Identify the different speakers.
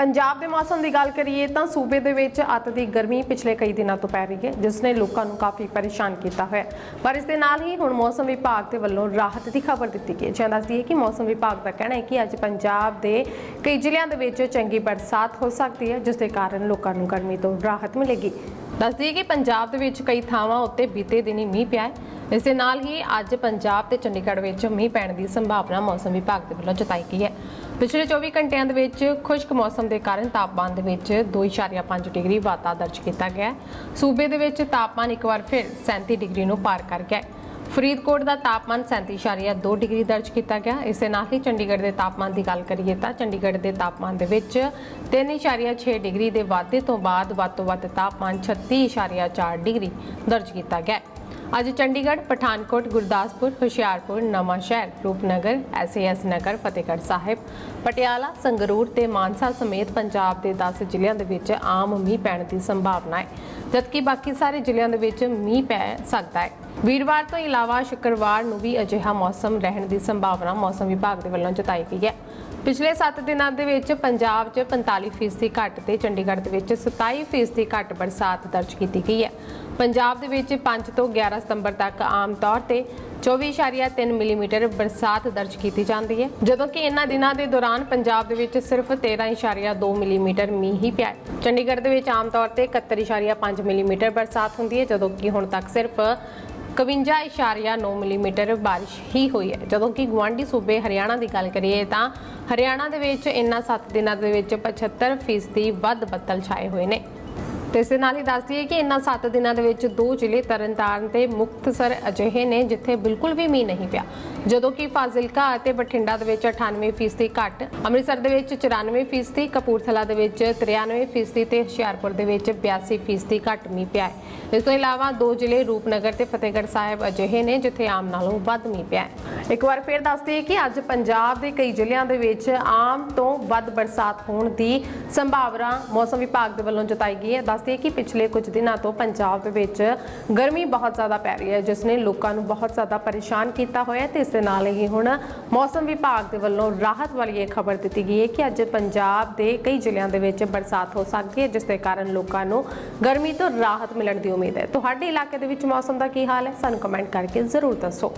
Speaker 1: ਪੰਜਾਬ ਦੇ ਮੌਸਮ ਦੀ ਗੱਲ ਕਰੀਏ ਤਾਂ ਸੂਬੇ ਦੇ ਵਿੱਚ ਅੱਤ ਦੀ ਗਰਮੀ ਪਿਛਲੇ ਕਈ ਦਿਨਾਂ ਤੋਂ ਪੈ ਰਹੀ ਹੈ, ਜਿਸ ਨੇ ਲੋਕਾਂ ਨੂੰ ਕਾਫੀ ਪਰੇਸ਼ਾਨ ਕੀਤਾ ਹੋਇਆ ਪਰ ਇਸ ਦੇ ਨਾਲ ਹੀ ਹੁਣ ਮੌਸਮ ਵਿਭਾਗ ਦੇ ਵੱਲੋਂ ਰਾਹਤ ਦੀ ਖਬਰ ਦਿੱਤੀ ਗਈ ਹੈ ਦੱਸਦੀ ਹੈ ਕਿ ਮੌਸਮ ਵਿਭਾਗ ਦਾ ਕਹਿਣਾ ਹੈ ਕਿ ਅੱਜ ਪੰਜਾਬ ਦੇ ਕਈ ਜ਼ਿਲ੍ਹਿਆਂ ਦੇ ਵਿੱਚ ਚੰਗੀ ਬਰਸਾਤ ਹੋ ਸਕਦੀ ਹੈ, ਜਿਸ ਦੇ ਕਾਰਨ ਲੋਕਾਂ ਨੂੰ ਗਰਮੀ ਤੋਂ ਰਾਹਤ ਮਿਲੇਗੀ। ਦੱਸਦੀ ਹੈ ਕਿ ਪੰਜਾਬ ਦੇ ਵਿੱਚ ਕਈ ਥਾਵਾਂ ਉੱਤੇ ਬੀਤੇ ਦਿਨੀ ਮੀਂਹ ਪਿਆ ਹੈ। ਇਸ ਦੇ ਨਾਲ ਹੀ ਅੱਜ ਪੰਜਾਬ ਤੇ ਚੰਡੀਗੜ੍ਹ ਵਿੱਚ ਮੀਂਹ ਪੈਣ ਦੀ ਸੰਭਾਵਨਾ ਮੌਸਮ ਵਿਭਾਗ ਦੇ ਵੱਲੋਂ ਜਤਾਈ ਗਈ ਹੈ। ਪਿਛਲੇ 24 ਘੰਟਿਆਂ ਦੇ ਵਿੱਚ ਖੁਸ਼ਕ ਮੌਸਮ ਦੇ ਕਾਰਨ ਤਾਪਮਾਨ ਦੇ ਵਿੱਚ 2.5 ਡਿਗਰੀ ਵਾਧਾ ਦਰਜ ਕੀਤਾ ਗਿਆ ਸੂਬੇ ਦੇ ਵਿੱਚ ਤਾਪਮਾਨ ਇੱਕ ਵਾਰ ਫਿਰ 37 ਡਿਗਰੀ ਨੂੰ ਪਾਰ ਕਰ ਗਿਆ ਫਰੀਦਕੋਟ ਦਾ ਤਾਪਮਾਨ 37.2 ਡਿਗਰੀ ਦਰਜ ਕੀਤਾ ਗਿਆ ਇਸ ਦੇ ਨਾਲ ਹੀ ਚੰਡੀਗੜ੍ਹ ਦੇ ਤਾਪਮਾਨ ਦੀ ਗੱਲ ਕਰੀਏ ਤਾਂ ਚੰਡੀਗੜ੍ਹ ਦੇ ਤਾਪਮਾਨ ਦੇ ਵਿੱਚ 3.6 ਡਿਗਰੀ ਦੇ ਵਾਧੇ ਤੋਂ ਬਾਅਦ ਵੱਧ ਤੋਂ ਵੱਧ ਤਾਪਮਾਨ 36.4 ਡਿਗਰੀ ਦਰਜ ਕੀਤਾ ਗਿਆ ਅੱਜ ਚੰਡੀਗੜ੍ਹ, ਪਠਾਨਕੋਟ, ਗੁਰਦਾਸਪੁਰ, ਹੁਸ਼ਿਆਰਪੁਰ, ਨਵਾਂ ਸ਼ਹਿਰ, ਰੂਪਨਗਰ, ਐਸਏਐਸ ਨਗਰ, ਫਤਿਹਗੜ੍ਹ ਸਾਹਿਬ, ਪਟਿਆਲਾ, ਸੰਗਰੂਰ ਤੇ ਮਾਨਸਾ ਸਮੇਤ ਪੰਜਾਬ ਦੇ 10 ਜ਼ਿਲ੍ਹਿਆਂ ਦੇ ਵਿੱਚ ਆਮ ਮੀਂਹ ਪੈਣ ਦੀ ਸੰਭਾਵਨਾ ਹੈ, ਜਦਕਿ ਬਾਕੀ ਸਾਰੇ ਜ਼ਿਲ੍ਹਿਆਂ ਦੇ ਵਿੱਚ ਮੀਂਹ ਪੈ ਸਕਦਾ ਹੈ। ਵੀਰਵਾਰ ਤੋਂ ਇਲਾਵਾ ਸ਼ੁੱਕਰਵਾਰ ਨੂੰ ਵੀ ਅਜਿਹਾ ਮੌਸਮ ਰਹਿਣ ਦੀ ਸੰਭਾਵਨਾ ਮੌਸਮ ਵਿਭਾਗ ਦੇ ਵੱਲੋਂ ਜਤਾਈ ਗਈ ਹੈ। ਪਿਛਲੇ 7 ਦਿਨਾਂ ਦੇ ਵਿੱਚ ਪੰਜਾਬ 'ਚ 45% ਘੱਟ ਤੇ ਚੰਡੀਗੜ੍ਹ ਦੇ ਵਿੱਚ 27% ਘੱਟ ਬਰਸਾਤ ਦਰਜ ਕੀਤੀ ਗਈ ਹੈ। ਪੰਜਾਬ ਦੇ ਵਿੱਚ 5 ਤੋਂ 11 ਸਤੰਬਰ ਤੱਕ ਆਮ ਤੌਰ ਤੇ 24.3 ਮਿਲੀਮੀਟਰ ਬਰਸਾਤ ਦਰਜ ਕੀਤੀ ਜਾਂਦੀ ਹੈ। ਜਦੋਂ ਕਿ ਇਹਨਾਂ ਦਿਨਾਂ ਦੇ ਦੌਰਾਨ ਪੰਜਾਬ ਦੇ ਵਿੱਚ ਸਿਰਫ 13.2 ਮਿਲੀਮੀਟਰ ਮੀਂਹ ਹੀ ਪਿਆ ਚੰਡੀਗੜ੍ਹ ਦੇ ਵਿੱਚ ਆਮ ਤੌਰ ਤੇ 71.5 ਮਿਲੀਮੀਟਰ ਬਰਸਾਤ ਹੁੰਦੀ ਹੈ, ਜਦੋਂ ਕਿ ਹੁਣ ਤੱਕ ਸਿਰਫ 51.9 ਮਿਲੀਮੀਟਰ ਬਾਰਿਸ਼ ਹੀ ਹੋਈ ਹੈ। ਜਦੋਂ ਕਿ ਗਵਾਂਢੀ ਸੂਬੇ ਹਰਿਆਣਾ ਦੀ ਗੱਲ ਕਰੀਏ ਤਾਂ ਹਰਿਆਣਾ ਦੇ ਵਿੱਚ ਇਨ੍ਹਾਂ 7 ਦਿਨਾਂ ਦੇ ਵਿੱਚ 75% ਵੱਧ ਬੱਦਲ ਛਾਏ ਹੋਏ ਨੇ। ਤੇ ਇਸ ਦੇ ਨਾਲ ਹੀ ਦੱਸ ਦਈਏ ਕਿ ਇਨ੍ਹਾਂ 7 ਦਿਨਾਂ ਦੇ ਵਿੱਚ ਦੋ ਜ਼ਿਲ੍ਹੇ ਤਰਨਤਾਰਨ ਤੇ ਮੁਕਤਸਰ ਅਜਿਹੇ ਨੇ ਜਿੱਥੇ ਬਿਲਕੁਲ ਵੀ ਮੀਂਹ ਨਹੀਂ ਪਿਆ। ਜਦੋਂ ਕਿ ਫਾਜ਼ਿਲਕਾ ਅਤੇ ਬਠਿੰਡਾ ਦੇ ਵਿੱਚ 98% ਘੱਟ, ਅੰਮ੍ਰਿਤਸਰ ਦੇ ਵਿੱਚ 94% ਕਪੂਰਥਲਾ ਦੇ ਵਿੱਚ 93% ਤੇ ਹੁਸ਼ਿਆਰਪੁਰ ਦੇ ਵਿੱਚ 82% ਘੱਟ ਮੀਂਹ ਪਿਆ ਹੈ। ਇਸ ਤੋਂ ਇਲਾਵਾ ਦੋ ਜ਼ਿਲ੍ਹੇ ਰੂਪਨਗਰ ਤੇ ਫਤਿਹਗੜ੍ਹ ਸਾਹਿਬ ਅਜਿਹੇ ਨੇ ਜਿੱਥੇ ਆਮ ਨਾਲੋਂ ਵੱਧ ਮੀਂਹ ਪਿਆ ਹੈ। ਇੱਕ ਵਾਰ ਫਿਰ ਦੱਸ ਦਈਏ ਕਿ ਅੱਜ ਪੰਜਾਬ ਦੇ ਕਈ ਜ਼ਿਲ੍ਹਿਆਂ ਦੇ ਵਿੱਚ ਆਮ ਤੋਂ ਵੱਧ ਬਰਸਾਤ ਹੋਣ ਦੀ ਸੰਭਾਵਨਾ ਮੌਸਮ ਵਿਭਾਗ ਦੇ ਵੱਲੋਂ ਜਤਾਈ ਗਈ ਹੈ। ਦੱਸਦੀ ਕਿ ਪਿਛਲੇ ਕੁਝ ਦਿਨਾਂ ਤੋਂ ਪੰਜਾਬ ਦੇ ਵਿੱਚ ਗਰਮੀ ਬਹੁਤ ਜ਼ਿਆਦਾ ਪੈ ਰਹੀ ਹੈ, ਜਿਸ ਨੇ ਲੋਕਾਂ ਨੂੰ ਬਹੁਤ ਜ਼ਿਆਦਾ ਪਰੇਸ਼ਾਨ ਕੀਤਾ ਹੋਇਆ ਹੈ ਤੇ ਇਸ ਦੇ ਨਾਲ ਹੀ ਹੁਣ ਮੌਸਮ ਵਿਭਾਗ ਦੇ ਵੱਲੋਂ ਰਾਹਤ ਵਾਲੀ ਇਹ ਖਬਰ ਦਿੱਤੀ ਗਈ ਹੈ ਕਿ ਅੱਜ ਪੰਜਾਬ ਦੇ ਕਈ ਜ਼ਿਲ੍ਹਿਆਂ ਦੇ ਵਿੱਚ ਬਰਸਾਤ ਹੋ ਸਕਦੀ ਹੈ, ਜਿਸ ਦੇ ਕਾਰਨ ਲੋਕਾਂ ਨੂੰ ਗਰਮੀ ਤੋਂ ਰਾਹਤ ਮਿਲਣ ਦੀ ਉਮੀਦ ਹੈ। ਤੁਹਾਡੇ ਇਲਾਕੇ ਦੇ ਵਿੱਚ ਮੌਸਮ ਦਾ ਕੀ ਹਾਲ ਹੈ? ਸਾਨੂੰ ਕਮੈਂਟ ਕਰਕੇ ਜ਼ਰੂਰ ਦੱਸੋ।